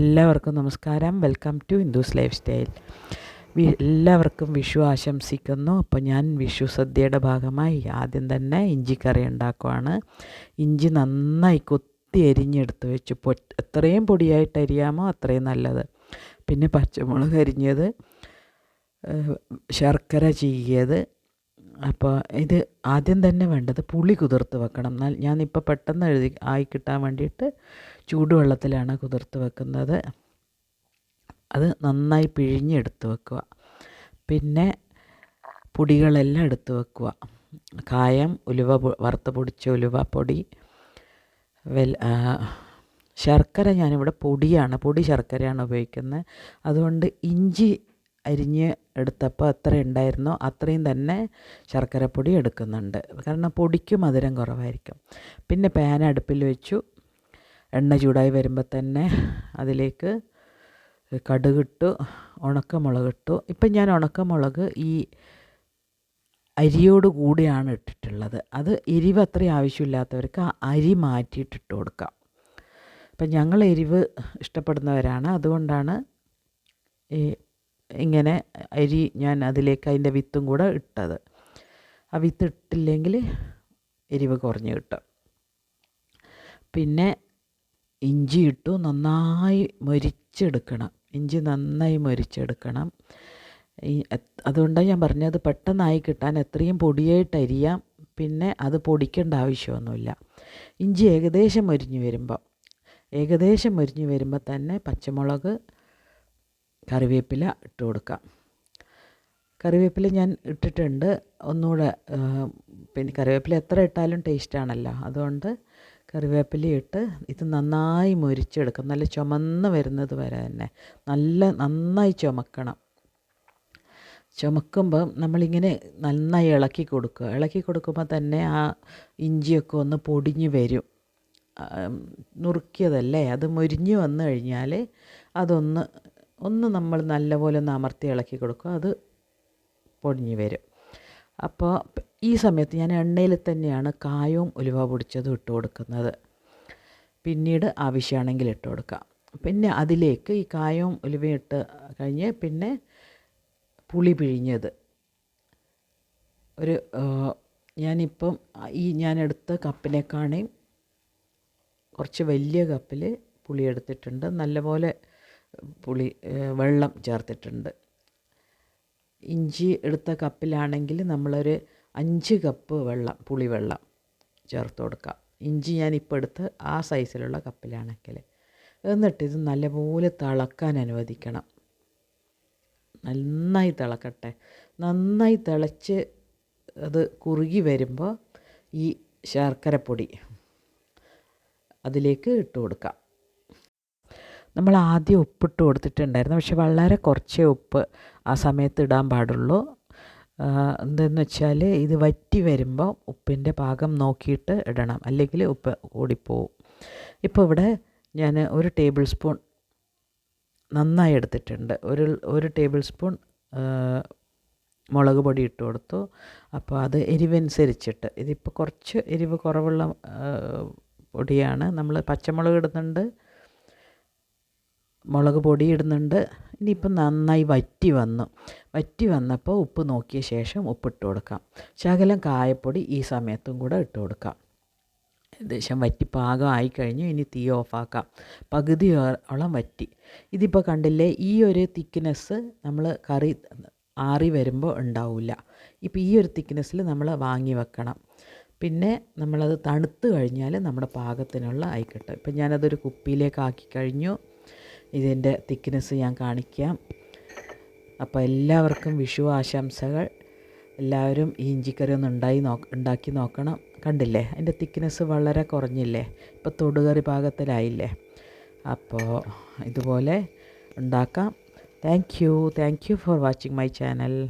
എല്ലാവർക്കും നമസ്കാരം. Welcome to Hindus life style എല്ലാവർക്കും വിഷു ആശംസിക്കുന്നു. അപ്പോൾ ഞാൻ വിഷു സദ്യയുടെ ഭാഗമായി ആദ്യം തന്നെ ഇഞ്ചിക്കറി ഉണ്ടാക്കുവാണ്. ഇഞ്ചി നന്നായി കൊത്തി അരിഞ്ഞെടുത്ത് വെച്ചു. പൊ എത്രയും പൊടിയായിട്ട് അരിയാമോ അത്രയും നല്ലത്. പിന്നെ പച്ചമുളക് അരിഞ്ഞത് ശർക്കര ചീകിയത് അപ്പോൾ ഇത് ആദ്യം തന്നെ വേണ്ടത് പുളി കുതിർത്ത് വെക്കണം. എന്നാൽ ഞാനിപ്പോൾ പെട്ടെന്ന് എഴുതി ആയി കിട്ടാൻ വേണ്ടിയിട്ട് ചൂടുവെള്ളത്തിലാണ് കുതിർത്ത് വെക്കുന്നത്. അത് നന്നായി പിഴിഞ്ഞെടുത്ത് വെക്കുക. പിന്നെ പൊടികളെല്ലാം എടുത്ത് വെക്കുക. കായം ഉലുവ വറുത്ത് പൊടിച്ച ഉലുവ പൊടി വെൽ ശർക്കര ഞാനിവിടെ പൊടിയാണ് പൊടി ശർക്കരയാണ് ഉപയോഗിക്കുന്നത്. അതുകൊണ്ട് ഇഞ്ചി അരിഞ്ഞ് എടുത്തപ്പോൾ എത്ര ഉണ്ടായിരുന്നോ? അത്രയും തന്നെ ശർക്കരപ്പൊടി എടുക്കുന്നുണ്ട്. കാരണം പൊടിക്ക് മധുരം കുറവായിരിക്കും. പിന്നെ പാൻ അടുപ്പിൽ വെച്ചു. എണ്ണ ചൂടായി വരുമ്പോൾ തന്നെ അതിലേക്ക് കടുകിട്ടു ഉണക്കമുളകിട്ടു. ഇപ്പം ഞാൻ ഉണക്കമുളക് ഈ അരിയോട് കൂടിയാണ് ഇട്ടിട്ടുള്ളത്. അത് എരിവ് അത്രയും ആവശ്യമില്ലാത്തവർക്ക് അരി മാറ്റിയിട്ടിട്ട് കൊടുക്കാം. അപ്പം ഞങ്ങൾ എരിവ് ഇഷ്ടപ്പെടുന്നവരാണ്. അതുകൊണ്ടാണ് ഈ ഇങ്ങനെ അരി ഞാൻ അതിലേക്ക് അതിന്റെ വിത്തും കൂടെ ഇട്ടത്. ആ വിത്ത് ഇട്ടില്ലെങ്കിൽ എരിവ് കുറഞ്ഞ് കിട്ടും. പിന്നെ ഇഞ്ചി ഇട്ടു നന്നായി മൊരിച്ചെടുക്കണം. ഇഞ്ചി നന്നായി മൊരിച്ചെടുക്കണം. ഈ അതുകൊണ്ടാണ് ഞാൻ പറഞ്ഞത് പെട്ടെന്നായി കിട്ടാൻ എത്രയും പൊടിയായിട്ട് അരിയാം. പിന്നെ അത് പൊടിക്കേണ്ട ആവശ്യമൊന്നുമില്ല. ഇഞ്ചി ഏകദേശം മൊരിഞ്ഞ് വരുമ്പോൾ ഏകദേശം മൊരിഞ്ഞ് വരുമ്പോൾ തന്നെ പച്ചമുളക് കറിവേപ്പില ഇട്ട് കൊടുക്കാം. കറിവേപ്പില ഞാൻ ഇട്ടിട്ടുണ്ട്. ഒന്നുകൂടെ പിന്നെ കറിവേപ്പില എത്ര ഇട്ടാലും ടേസ്റ്റാണല്ലോ അതുകൊണ്ട് കറിവേപ്പില ഇട്ട് ഇത് നന്നായി മുരിച്ചെടുക്കും നല്ല ചുമന്ന് വരുന്നത് വരെ തന്നെ. നല്ല നന്നായി ചുമക്കണം. ചുമക്കുമ്പം നമ്മളിങ്ങനെ നന്നായി ഇളക്കി കൊടുക്കുക. ഇളക്കി കൊടുക്കുമ്പോൾ തന്നെ ആ ഇഞ്ചിയൊക്കെ ഒന്ന് പൊടിഞ്ഞ് വരും. നുറുക്കിയതല്ലേ? അത് മുരിഞ്ഞ് വന്നു കഴിഞ്ഞാൽ അതൊന്ന് ഒന്ന് നമ്മൾ നല്ലപോലെ ഒന്ന് അമർത്തി ഇളക്കി കൊടുക്കുക. അത് പൊടിഞ്ഞു വരും. അപ്പോൾ ഈ സമയത്ത് ഞാൻ എണ്ണയിൽ തന്നെയാണ് കായവും ഉലുവ പൊടിച്ചതും ഇട്ട് കൊടുക്കുന്നത്. പിന്നീട് ആവശ്യമാണെങ്കിൽ ഇട്ട് കൊടുക്കാം പിന്നെ അതിലേക്ക് ഈ കായവും ഉലുവയും ഇട്ട് കഴിഞ്ഞ് പിന്നെ പുളി പിഴിഞ്ഞത്. ഒരു ഞാനിപ്പം ഈ ഞാൻ എടുത്ത കപ്പിനേക്കാണേയും കുറച്ച് വലിയ കപ്പിൽ പുളി എടുത്തിട്ടുണ്ട്. നല്ലപോലെ പുളി വെള്ളം ചേർത്തിട്ടുണ്ട്. ഇഞ്ചി എടുത്ത കപ്പിലാണെങ്കിൽ നമ്മളൊരു അഞ്ച് കപ്പ് വെള്ളം പുളിവെള്ളം ചേർത്ത് കൊടുക്കാം. ഇഞ്ചി ഞാനിപ്പോൾ എടുത്ത് ആ സൈസിലുള്ള കപ്പിലാണെങ്കിൽ എന്നിട്ട് ഇത് നല്ലപോലെ തിളക്കാൻ അനുവദിക്കണം. നന്നായി തിളക്കട്ടെ. നന്നായി തിളച്ച് അത് കുറുകി വരുമ്പോൾ ഈ ശർക്കരപ്പൊടി അതിലേക്ക് ഇട്ട് കൊടുക്കാം. നമ്മൾ ആദ്യം ഉപ്പിട്ട് കൊടുത്തിട്ടുണ്ടായിരുന്നു. പക്ഷെ വളരെ കുറച്ചേ ഉപ്പ് ആ സമയത്ത് ഇടാൻ പാടുള്ളൂ. എന്തെന്ന് വെച്ചാൽ ഇത് വറ്റി വരുമ്പോൾ ഉപ്പിന്റെ പാകം നോക്കിയിട്ട് ഇടണം. അല്ലെങ്കിൽ ഉപ്പ് ഓടിപ്പോവും. ഇപ്പോൾ ഇവിടെ ഞാൻ ഒരു ടേബിൾ സ്പൂൺ നന്നായി എടുത്തിട്ടുണ്ട്. ഒരു ഒരു ടേബിൾ സ്പൂൺ മുളക് പൊടി ഇട്ട് കൊടുത്തു. അപ്പോൾ അത് എരിവനുസരിച്ചിട്ട്. ഇതിപ്പോൾ കുറച്ച് എരിവ് കുറവുള്ള പൊടിയാണ്. നമ്മൾ പച്ചമുളക് ഇടുന്നുണ്ട്. മുളക് പൊടി ഇടുന്നുണ്ട്. ഇനിയിപ്പം നന്നായി വറ്റി വന്നു. വറ്റി വന്നപ്പോൾ ഉപ്പ് നോക്കിയ ശേഷം ഉപ്പിട്ട് കൊടുക്കാം. ശകലം കായപ്പൊടി ഈ സമയത്തും കൂടെ ഇട്ട് കൊടുക്കാം. ഏകദേശം വറ്റി പാകമായി കഴിഞ്ഞു ഇനി തീ ഓഫാക്കാം. പകുതിയോളം വറ്റി. ഇതിപ്പോൾ കണ്ടില്ലേ ഈ ഒരു തിക്നെസ് നമ്മൾ കറി ആറി വരുമ്പോൾ ഉണ്ടാവില്ല. ഇപ്പോൾ ഈ ഒരു തിക്നെസ്സിൽ നമ്മൾ വാങ്ങി വെക്കണം. പിന്നെ നമ്മളത് തണുത്ത് കഴിഞ്ഞാൽ നമ്മുടെ പാകത്തിനുള്ള ആയിക്കട്ടെ ഇപ്പം ഞാനതൊരു കുപ്പിയിലേക്ക് ആക്കി കഴിഞ്ഞു. ഇതിന്റെ തിക്നെസ് ഞാൻ കാണിക്കാം. അപ്പോൾ എല്ലാവർക്കും വിഷു ആശംസകൾ. എല്ലാവരും ഈ ഇഞ്ചിക്കറി ഒന്ന് ഉണ്ടായി നോ ഉണ്ടാക്കി നോക്കണം. കണ്ടില്ലേ? അതിന്റെ തിക്നെസ് വളരെ കുറഞ്ഞില്ലേ? ഇപ്പോൾ തൊടുകറി പാകത്തിലായില്ലേ? അപ്പോൾ ഇതുപോലെ ഉണ്ടാക്കാം. Thank you thank you for watching my channel